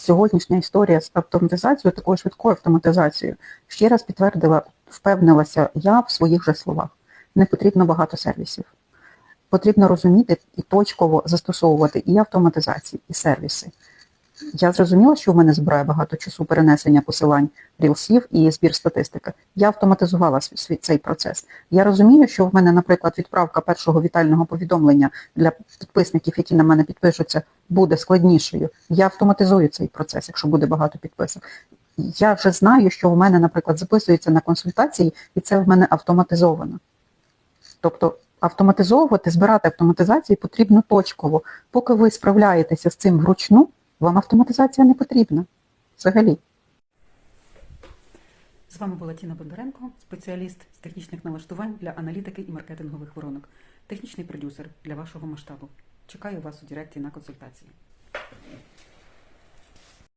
сьогоднішня історія з автоматизацією, такою швидкою автоматизацією, ще раз підтвердила, впевнилася я в своїх же словах. Не потрібно багато сервісів. Потрібно розуміти і точково застосовувати і автоматизації, і сервіси. Я зрозуміла, що в мене збирає багато часу перенесення посилань рілсів і збір статистики. Я автоматизувала цей процес. Я розумію, що в мене, наприклад, відправка першого вітального повідомлення для підписників, які на мене підпишуться, буде складнішою. Я автоматизую цей процес, якщо буде багато підписок. Я вже знаю, що в мене, наприклад, записується на консультації, і це в мене автоматизовано. Тобто автоматизовувати, збирати автоматизації потрібно точково. Поки ви справляєтеся з цим вручну, вам автоматизація не потрібна. Взагалі. З вами була Тіна Бондаренко, спеціаліст з технічних налаштувань для аналітики і маркетингових воронок, технічний продюсер для вашого масштабу. Чекаю вас у Директі на консультації.